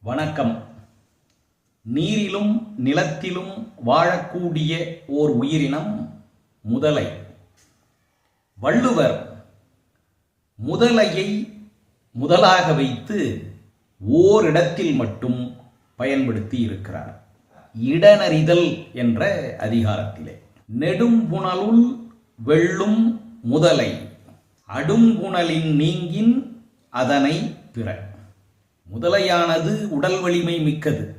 வணக்கம். நீரிலும் நிலத்திலும் வாழக்கூடிய ஓர் உயிரினம் முதலை. வள்ளுவர் முதலையை முதலாக வைத்து ஓரிடத்தில் மட்டும் பயன்படுத்தி இருக்கிறார் இடனறிதல் என்ற அதிகாரத்திலே. நெடும்புணலுள் வெள்ளும் முதலை. அடும்புணலின் நீங்கின் அதனை பிற. முதலையானது உடல் வலிமை மிக்கது.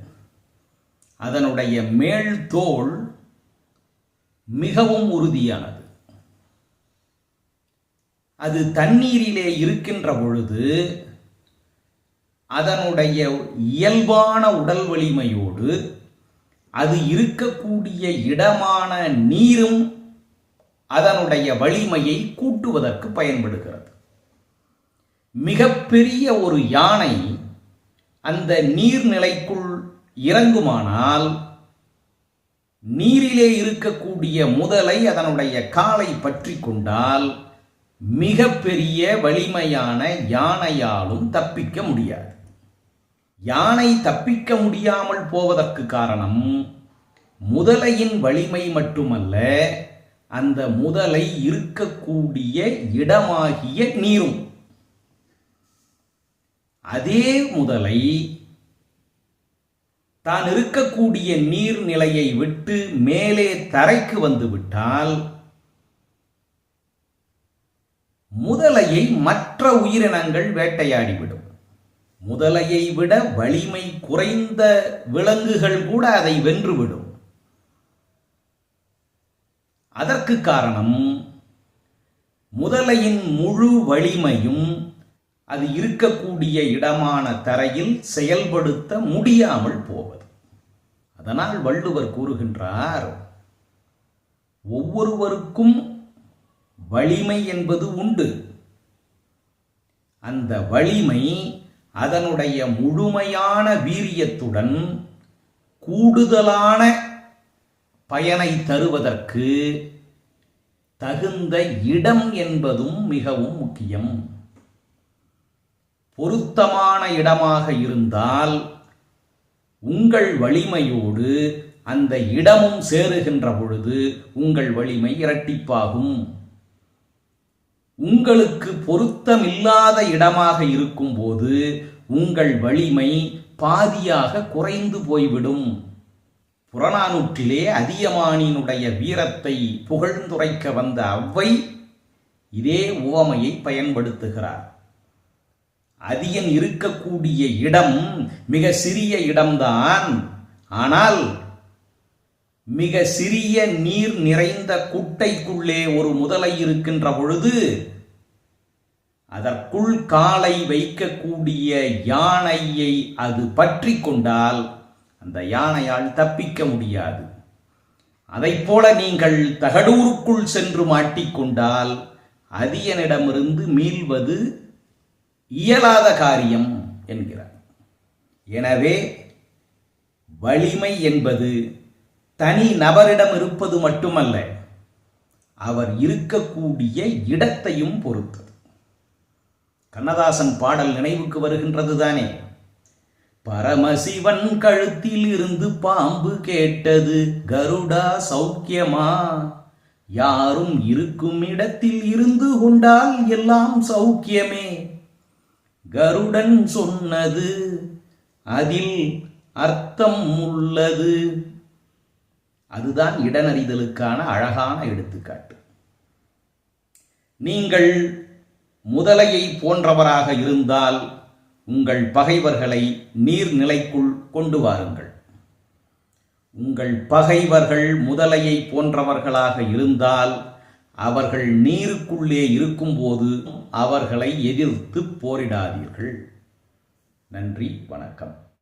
அதனுடைய மேல் தோல் மிகவும் உறுதியானது. அது தண்ணீரிலே இருக்கின்ற பொழுது அதனுடைய இயல்பான உடல் வலிமையோடு அது இருக்கக்கூடிய இடமான நீரும் அதனுடைய வலிமையை கூட்டுவதற்கு பயன்படுகிறது. மிகப்பெரிய ஒரு யானை அந்த நீர்நிலைக்குள் இறங்குமானால் நீரிலே இருக்கக்கூடிய முதலை அதனுடைய காலை பற்றி கொண்டால் மிகப்பெரிய வலிமையான யானையாலும் தப்பிக்க முடியாது. யானை தப்பிக்க முடியாமல் போவதற்கு காரணம் முதலையின் வலிமை மட்டுமல்ல அந்த முதலை இருக்கக்கூடிய இடமாகிய நீரும். அதே முதலை தான் இருக்கக்கூடிய நீர்நிலையை விட்டு மேலே தரைக்கு வந்துவிட்டால் முதலையை மற்ற உயிரினங்கள் வேட்டையாடிவிடும். முதலையை விட வலிமை குறைந்த விலங்குகள் கூட அதை வென்றுவிடும். அதற்கு காரணம் முதலையின் முழு வலிமையும் அது இருக்கக்கூடிய இடமான தரையில் செயல்படுத்த முடியாமல் போவது. அதனால் வள்ளுவர் கூறுகின்றார் ஒவ்வொருவருக்கும் வலிமை என்பது உண்டு. அந்த வலிமை அதனுடைய முழுமையான வீரியத்துடன் கூடுதலான பயனை தருவதற்கு தகுந்த இடம் என்பதும் மிகவும் முக்கியம். பொருத்தமான இடமாக இருந்தால் உங்கள் வலிமையோடு அந்த இடமும் சேருகின்ற பொழுது உங்கள் வலிமை இரட்டிப்பாகும். உங்களுக்கு பொருத்தமில்லாத இடமாக இருக்கும்போது உங்கள் வலிமை பாதியாக குறைந்து போய்விடும். புறநானூற்றிலே அதியமானினுடைய வீரத்தை புகழ்ந்துரைக்க வந்த அவ்வை இதே உவமையை பயன்படுத்துகிறார். அதியன் இருக்கக்கூடிய இடம் மிக சிறிய இடம்தான். ஆனால் மிக சிறிய நீர் நிறைந்த குட்டைக்குள்ளே ஒரு முதலை இருக்கின்ற பொழுது அதற்குள் காலை வைக்கக்கூடிய யானையை அது பற்றி கொண்டால் அந்த யானையால் தப்பிக்க முடியாது. அதைப் போல நீங்கள் தகடூருக்குள் சென்று மாட்டிக்கொண்டால் அதியனிடமிருந்து மீள்வது இயலாத காரியம் என்கிறார். எனவே வலிமை என்பது தனி நபரிடம் இருப்பது மட்டுமல்ல அவர் இருக்கக்கூடிய இடத்தையும் பொறுத்தது. கண்ணதாசன் பாடல் நினைவுக்கு வருகின்றது தானே. பரமசிவன் கழுத்தில் இருந்து பாம்பு கேட்டது கருடா சௌக்கியமா? யாரும் இருக்கும் இடத்தில் இருந்து கொண்டால் எல்லாம் சௌக்கியமே? கருடன் சொன்னது அதில் அர்த்தம் உள்ளது. அதுதான் இடனறிதலுக்கான அழகான எடுத்துக்காட்டு. நீங்கள் முதலையை போன்றவராக இருந்தால் உங்கள் பகைவர்களை நீர்நிலைக்குள் கொண்டு வாருங்கள். உங்கள் பகைவர்கள் முதலையை போன்றவர்களாக இருந்தால் அவர்கள் நீருக்குள்ளே இருக்கும்போது அவர்களை எதிர்த்து போரிடாதீர்கள். நன்றி வணக்கம்.